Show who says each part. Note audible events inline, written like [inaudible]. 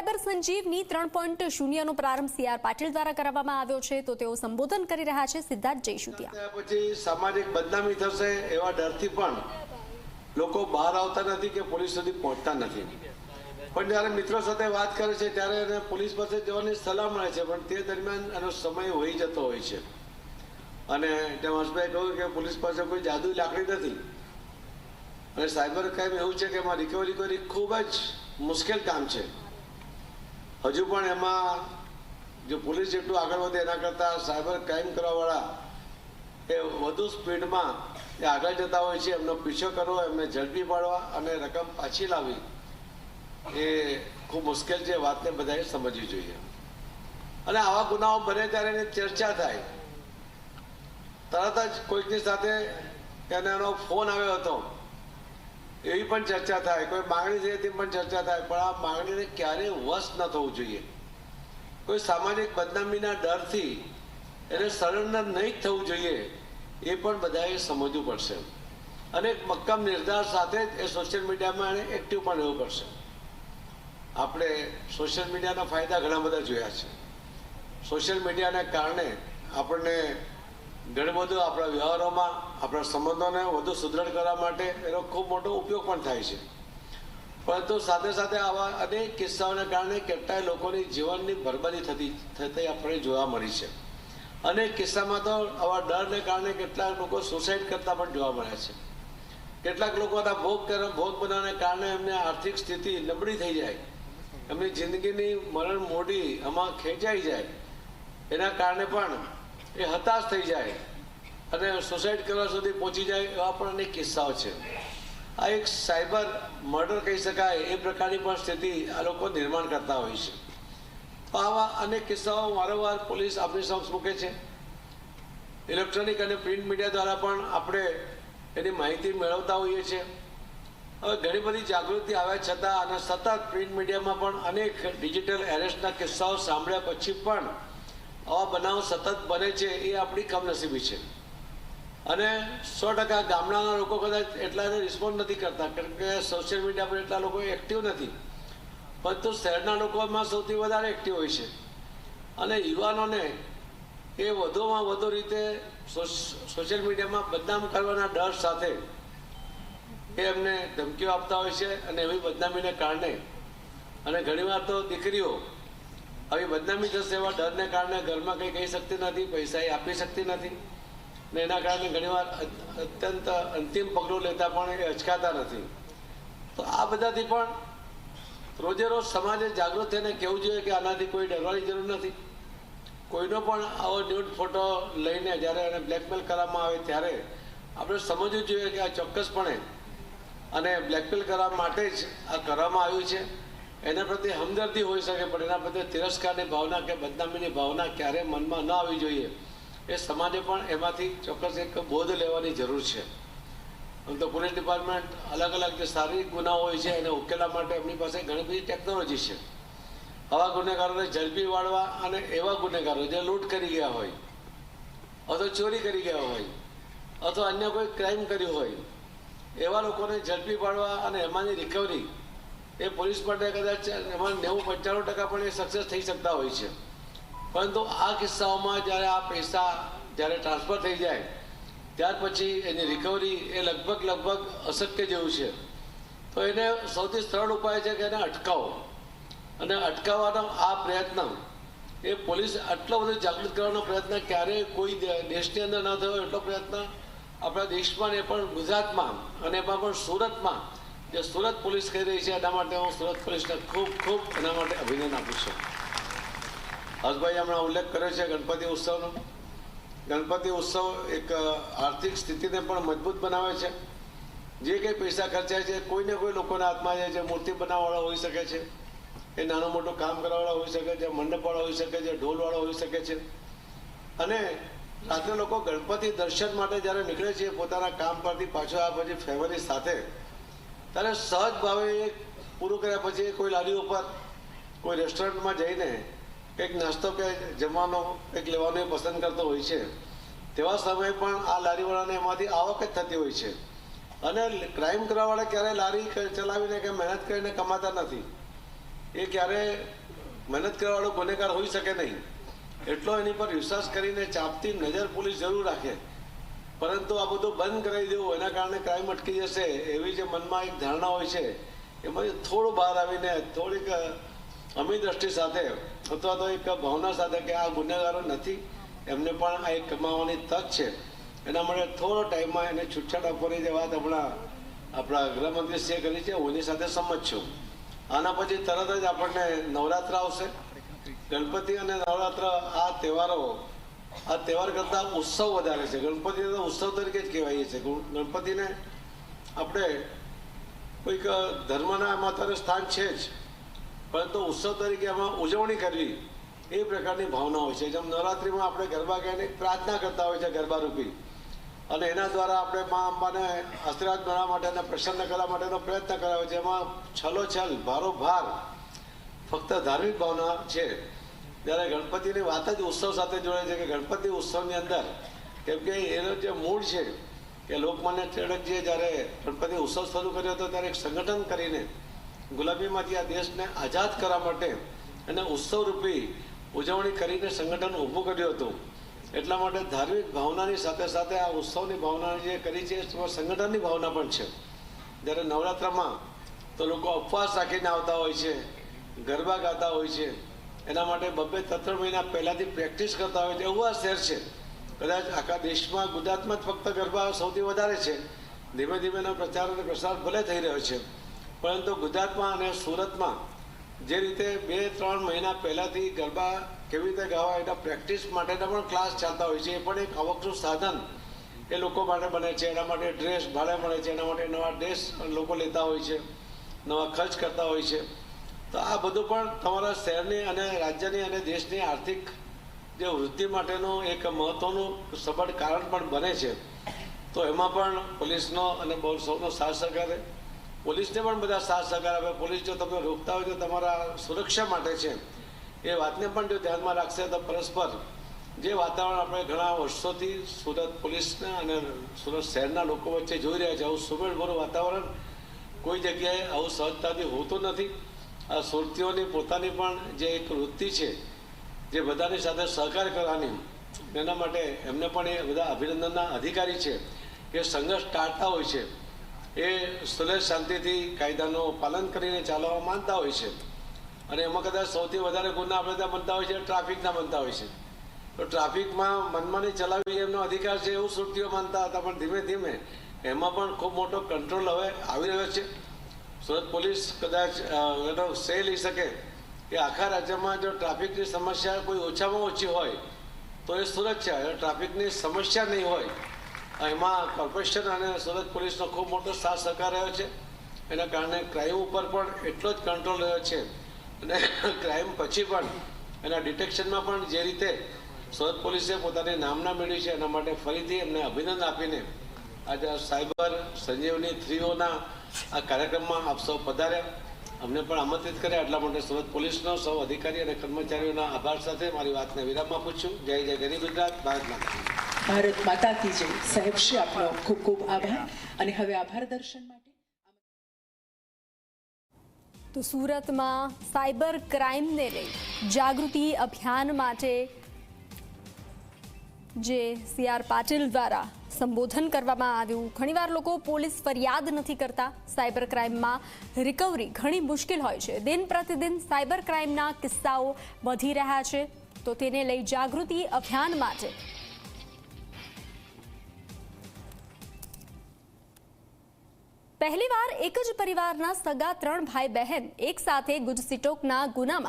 Speaker 1: Cyber સંજીવની ત્રણ point શૂન્યનો પ્રારંભ CR Patil દ્વારા કરાવવામાં આવ્યો છે, તો તેઓ સંબોધન કરી રહ્યા છે સિદ્ધાર્થ જયસુતિયા.
Speaker 2: પછી સામાજિક બદનામી થશે એવા ડરથી પણ લોકો બહાર આવતા નથી કે પોલીસ સુધી પહોંચતા નથી. પણ જ્યારે મિત્રો સાથે વાત કરે છે, ત્યારે એને પોલીસ પાસે જવાની સલાહ મળે છે, પણ તે દરમિયાન એનો સમય હોઈ જતો હોય છે. અને ત્યાં હર્ષભાઈ કહ્યું કે પોલીસ પાસે કોઈ જાદુ લાકડી નથી. અને સાયબર ક્રાઇમ એવું છે કે એમાં રિકવરી કરવી ખૂબ જ મુશ્કેલ કામ છે. હજુ પણ એમાં જો પોલીસ જેટલું આગળ વધે એના કરતાં સાયબર ક્રાઇમ કરવાવાળા એ વધુ સ્પીડમાં એ આગળ જતા હોય છે, એમનો પીછો કરવો, એમને ઝડપી પાડવા અને રકમ પાછી લાવવી એ ખૂબ મુશ્કેલ છે વાતને બધાએ સમજવી જોઈએ. અને આવા ગુનાઓ બને ત્યારે એની ચર્ચા થાય. તરત જ કોઈકની સાથે એને એનો ફોન આવ્યો હતો. એવી પણ ચર્ચા થાય. કોઈ માંગણી થઈ હતી પણ ચર્ચા થાય. પણ આ માંગણીને ક્યારેય વશ ન થવું જોઈએ. કોઈ સામાજિક બદનામીના ડરથી એને સરેન્ડર નહીં થવું જોઈએ, એ પણ બધાએ સમજવું પડશે. અને મક્કમ નિર્ધાર સાથે જ એ સોશિયલ મીડિયામાં એને એક્ટિવ પણ રહેવું પડશે. આપણે સોશિયલ મીડિયાના ફાયદા ઘણા બધા જોયા છે. સોશિયલ મીડિયાને કારણે આપણને ઘણું બધું આપણા વ્યવહારોમાં, આપણા સંબંધોને વધુ સુદૃઢ કરવા માટે એનો ખૂબ મોટો ઉપયોગ પણ થાય છે. પરંતુ સાથે સાથે આવા અનેક કિસ્સાઓને કારણે કેટલાય લોકોની જીવનની બરબાદી થતી થતી આપણે જોવા મળી છે. અનેક કિસ્સામાં તો આવા ડરને કારણે કેટલાક લોકો સુસાઇડ કરતા પણ જોવા મળ્યા છે. કેટલાક લોકોના ભોગ ભોગ બનવાને કારણે એમને આર્થિક સ્થિતિ નબળી થઈ જાય. એમની જિંદગીની મરણ મોડી આમાં ખેંચાઈ જાય. એના કારણે પણ એ હતાશ થઈ જાય. અને સુસાઇડ કરવા સુધી પહોંચી જાય એવા પણ અનેક કિસ્સાઓ છે. આ એક સાયબર મર્ડર કહી શકાય, એ પ્રકારની પણ સ્થિતિ આ લોકો નિર્માણ કરતા હોય છે. તો આવા અનેક કિસ્સાઓ વારંવાર પોલીસ આપણી સમક્ષ મૂકે છે. ઇલેક્ટ્રોનિક અને પ્રિન્ટ મીડિયા દ્વારા પણ આપણે એની માહિતી મેળવતા હોઈએ છીએ. હવે ઘણી બધી જાગૃતિ આવ્યા છતાં અને સતત પ્રિન્ટ મીડિયામાં પણ અનેક ડિજિટલ એરેસ્ટના કિસ્સાઓ સાંભળ્યા પછી પણ આવા બનાવ સતત બને છે એ આપણી કમનસીબી છે. અને સો ટકા ગામડાના લોકો કદાચ એટલા રિસ્પોન્ડ નથી કરતા, કારણ કે સોશિયલ મીડિયા પર એટલા લોકો એક્ટિવ નથી. પરંતુ શહેરના લોકોમાં સૌથી વધારે એક્ટિવ હોય છે. અને યુવાનોને એ વધુમાં વધુ રીતે સોશિયલ મીડિયામાં બદનામ કરવાના ડર સાથે એ એમને ધમકીઓ આપતા હોય છે અને એવી બદનામીને કારણે. અને ઘણીવાર તો દીકરીઓ આવી બદનામી થશે એવા ડરને કારણે ઘરમાં કંઈ કહી શકતી નથી પૈસા એ આપી શકતી નથી. ને એના કારણે ઘણીવાર અત્યંત અંતિમ પગલું લેતા પણ એ અચકાતા નથી. તો આ બધાથી પણ રોજે રોજ સમાજે જાગૃત થઈને કહેવું જોઈએ કે આનાથી કોઈ ડરવાની જરૂર નથી. કોઈનો પણ આવો ન્યૂડ ફોટો લઈને જ્યારે એને બ્લેકમેલ કરવામાં આવે ત્યારે આપણે સમજવું જોઈએ કે આ ચોક્કસપણે અને બ્લેકમેલ કરવા માટે જ આ કરવામાં આવ્યું છે. એના પ્રત્યે હમદર્દી હોઈ શકે, પણ એના પ્રત્યે તિરસ્કારની ભાવના કે બદનામીની ભાવના ક્યારેય મનમાં ન આવવી જોઈએ. એ સમાજે પણ એમાંથી ચોક્કસ એક બોધ લેવાની જરૂર છે. આમ તો પોલીસ ડિપાર્ટમેન્ટ અલગ અલગ જે શારીરિક ગુનાઓ હોય છે, એને ઉકેલવા માટે એમની પાસે ઘણી બધી ટેકનોલોજી છે. આવા ગુનેગારોને ઝડપી વાળવા અને એવા ગુનેગારો જે લૂંટ કરી ગયા હોય, અથવા ચોરી કરી ગયા હોય, અથવા અન્ય કોઈ ક્રાઇમ કર્યું હોય, એવા લોકોને ઝડપી પાડવા અને એમાંની રિકવરી એ પોલીસ માટે કદાચ એમાં નેવું પંચાણું ટકા પણ એ સક્સેસ થઈ શકતા હોય છે. પરંતુ આ કિસ્સાઓમાં જ્યારે આ પૈસા જ્યારે ટ્રાન્સફર થઈ જાય, ત્યાર પછી એની રિકવરી એ લગભગ લગભગ અશક્ય જેવું છે. તો એને સૌથી સરળ ઉપાય છે કે એને અટકાવો. અને અટકાવવાનો આ પ્રયત્ન, એ પોલીસ આટલો બધો જાગૃત કરવાનો પ્રયત્ન ક્યારેય કોઈ દેશની અંદર ન થયો એટલો પ્રયત્ન આપણા દેશમાં ને પણ ગુજરાતમાં અને એમાં પણ સુરતમાં જે સુરત પોલીસ કરી રહી છે એના માટે હું સુરત પોલીસને ખૂબ ખૂબ એના માટે અભિનંદન આપું છું. હર્ષભાઈ હમણાં ઉલ્લેખ કર્યો છે ગણપતિ ઉત્સવનો. ગણપતિ ઉત્સવ એક આર્થિક સ્થિતિને પણ મજબૂત બનાવે છે. જે કંઈ પૈસા ખર્ચાય છે, કોઈને કોઈ લોકોના હાથમાં જાય છે, મૂર્તિ બનાવવાવાળા હોઈ શકે છે, એ નાનું મોટું કામ કરવાવાળા હોઈ શકે છે, મંડપવાળા હોઈ શકે છે, ઢોલવાળા હોઈ શકે છે. અને રાત્રે લોકો ગણપતિ દર્શન માટે જ્યારે નીકળે છે, પોતાના કામ પરથી પાછો આ પછી ફેમિલી સાથે ત્યારે સહજ ભાવે પૂરું કર્યા પછી કોઈ લારી ઉપર, કોઈ રેસ્ટોરન્ટમાં જઈને કંઈક નાસ્તો કે જમવાનો, કંઈક લેવાનો પસંદ કરતો હોય છે. તેવા સમયે પણ આ લારીવાળાને એમાંથી આવક જ થતી હોય છે. અને ક્રાઇમ કરવાવાળા ક્યારેય લારી ચલાવીને કે મહેનત કરીને કમાતા નથી. એ ક્યારે મહેનત કરવાવાળો ગુનેગાર હોઈ શકે નહીં. એટલો એની પર વિશ્વાસ કરીને ચાપતી નજર પોલીસ જરૂર રાખે. પરંતુ આ બધું બંધ કરાવી દેવું, એના કારણે ક્રાઇમ અટકી જશે, એવી જે મનમાં એક ધારણા હોય છે એમાંથી થોડું બહાર આવીને થોડીક અમી દ્રષ્ટિ સાથે અથવા તો એક ભાવના સાથે કે આ ગુનેગારો નથી, એમને પણ આ એક કમાવાની તક છે. એના માટે થોડો ટાઈમમાં એને છૂટછાટ આપવાની જે વાત હમણાં આપણા ગૃહમંત્રીશ્રીએ કરી છે, હું એની સાથે સંમત છું. આના પછી તરત જ આપણને નવરાત્ર આવશે. ગણપતિ અને નવરાત્ર આ તહેવારો આ તહેવાર કરતાં ઉત્સવ વધારે છે. ગણપતિ તો ઉત્સવ તરીકે જ કહેવાય છે ગણપતિને આપણે કોઈક ધર્મના તો સ્થાન છે જ. પરંતુ ઉત્સવ તરીકે એમાં ઉજવણી કરવી એ પ્રકારની ભાવના હોય છે. જેમ નવરાત્રિમાં આપણે ગરબા ગાઈને પ્રાર્થના કરતા હોય છે ગરબા રૂપી અને એના દ્વારા આપણે મા અંબાને આશીર્વાદ મેળવવા માટે અને પ્રસન્ન કરવા માટેનો પ્રયત્ન કરાયો છે. એમાં છલોછલ, ભારોભાર ફક્ત ધાર્મિક ભાવના છે. જ્યારે ગણપતિની વાત જ ઉત્સવ સાથે જોડે છે કે ગણપતિ ઉત્સવની અંદર કેમ કે એનો જે મૂળ છે કે લોકમાન્ય ટિળકજીએ જ્યારે ગણપતિ ઉત્સવ શરૂ કર્યો હતો ત્યારે એક સંગઠન કરીને ગુલાબીમાંથી આ દેશને આઝાદ કરવા માટે અને ઉત્સવરૂપી ઉજવણી કરીને સંગઠન ઊભું કર્યું હતું. એટલા માટે ધાર્મિક ભાવનાની સાથે સાથે આ ઉત્સવની ભાવના જે કરી છે એમાં સંગઠનની ભાવના પણ છે. જ્યારે નવરાત્રમાં તો લોકો ઉપવાસ રાખીને આવતા હોય છે, ગરબા ગાતા હોય છે એના માટે બબ્બે ત્રણ મહિના પહેલાંથી પ્રેક્ટિસ કરતા હોય છે. એવું આ શહેર છે. કદાચ આખા દેશમાં ગુજરાતમાં જ ફક્ત ગરબા સૌથી વધારે છે. ધીમે ધીમે એનો પ્રચાર અને પ્રસાર ભલે થઈ રહ્યો છે. પરંતુ ગુજરાતમાં અને સુરતમાં જે રીતે બે, ત્રણ મહિના પહેલાંથી ગરબા કેવી રીતે ગાવા એના પ્રેક્ટિસ માટેના પણ ક્લાસ ચાલતા હોય છે. એ પણ એક આવકનું સાધન એ લોકો માટે બને છે. એના માટે ડ્રેસ ભાડે મળે છે. એના માટે નવા ડ્રેસ લોકો લેતા હોય છે. નવા ખર્ચ કરતા હોય છે. તો આ બધું પણ તમારા શહેરની અને રાજ્યની અને દેશની આર્થિક જે વૃદ્ધિ માટેનું એક મહત્ત્વનું સબળ કારણ પણ બને છે. તો એમાં પણ પોલીસનો અને બહુ સૌનો સાથ સહકાર પોલીસને પણ બધા સાથ સહકાર આપે. પોલીસ જો તમે રોકતા હોય તો તમારા સુરક્ષા માટે છે. એ વાતને પણ જો ધ્યાનમાં રાખશે તો પરસ્પર જે વાતાવરણ આપણે ઘણા વર્ષોથી સુરત પોલીસના અને સુરત શહેરના લોકો વચ્ચે જોઈ રહ્યા છે, આવું સુમેળભરું વાતાવરણ કોઈ જગ્યાએ આવું સહજતાથી હોતું નથી. આ સુરતીઓની પોતાની પણ જે એક વૃત્તિ છે, જે બધાની સાથે સહકાર કરવાની, એના માટે એમને પણ એ બધા અભિનંદનના અધિકારી છે કે સંઘર્ષ ટાળતા હોય છે. એ સુલેશ શાંતિથી કાયદાનું પાલન કરીને ચાલવા માનતા હોય છે. અને એમાં કદાચ સૌથી વધારે ગુના આપણે ત્યાં બનતા હોય છે, ટ્રાફિકના બનતા હોય છે. તો ટ્રાફિકમાં મનમાની ચલાવી એમનો અધિકાર છે એવું સુરતીઓ માનતા હતા, પણ ધીમે ધીમે એમાં પણ ખૂબ મોટો કંટ્રોલ હવે આવી રહ્યો છે. સુરત પોલીસ કદાચ એનો શ્રેય લઈ શકે કે આખા રાજ્યમાં જો ટ્રાફિકની સમસ્યા કોઈ ઓછામાં ઓછી હોય, તો એ સુરત છે. ટ્રાફિકની સમસ્યા નહીં હોય એમાં કોર્પોરેશન અને સુરત પોલીસનો ખૂબ મોટો સાથ સહકાર રહ્યો છે. એના કારણે ક્રાઇમ ઉપર પણ એટલો જ કંટ્રોલ રહ્યો છે. અને [laughs] ક્રાઇમ પછી પણ એના ડિટેક્શનમાં પણ જે રીતે સુરત પોલીસે પોતાની નામના મેળવી છે, એના માટે ફરીથી એમને અભિનંદન આપીને આજે આ સાયબર સંજીવની થ્રીઓના આ કાર્યક્રમમાં આપ સૌ પધાર્યા. અમને પણ આમંત્રિત કર્યા. એટલા માટે સુરત પોલીસનો સૌ અધિકારી અને કર્મચારીઓના આભાર સાથે મારી વાતને વિરામ આપું છું જય જય ગરીબ ગુજરાત. ભારત માતા
Speaker 3: ભારત માતા કી જય. સાહેબ શ્રી આપનો ખૂબ ખૂબ આભાર. અને હવે આભાર દર્શન માટે
Speaker 1: તો સુરતમાં સાયબર ક્રાઇમને લઈ જાગૃતિ અભિયાન માટે જે સી આર પાટીલ દ્વારા સંબોધન કરવામાં આવ્યું. ઘણીવાર લોકો પોલીસ ફરિયાદ નથી કરતા. સાયબર ક્રાઇમમાં રિકવરી ઘણી મુશ્કેલ હોય છે. દિન પ્રતિદિન સાયબર ક્રાઇમના કિસ્સાઓ વધી રહ્યા છે. તો તેને લઈ જાગૃતિ અભિયાન માટે પહેલીવાર એક જ પરિવારના સગા ત્રણ ભાઈ બહેન એક સાથે ગુજસીટોકના ગુનામાં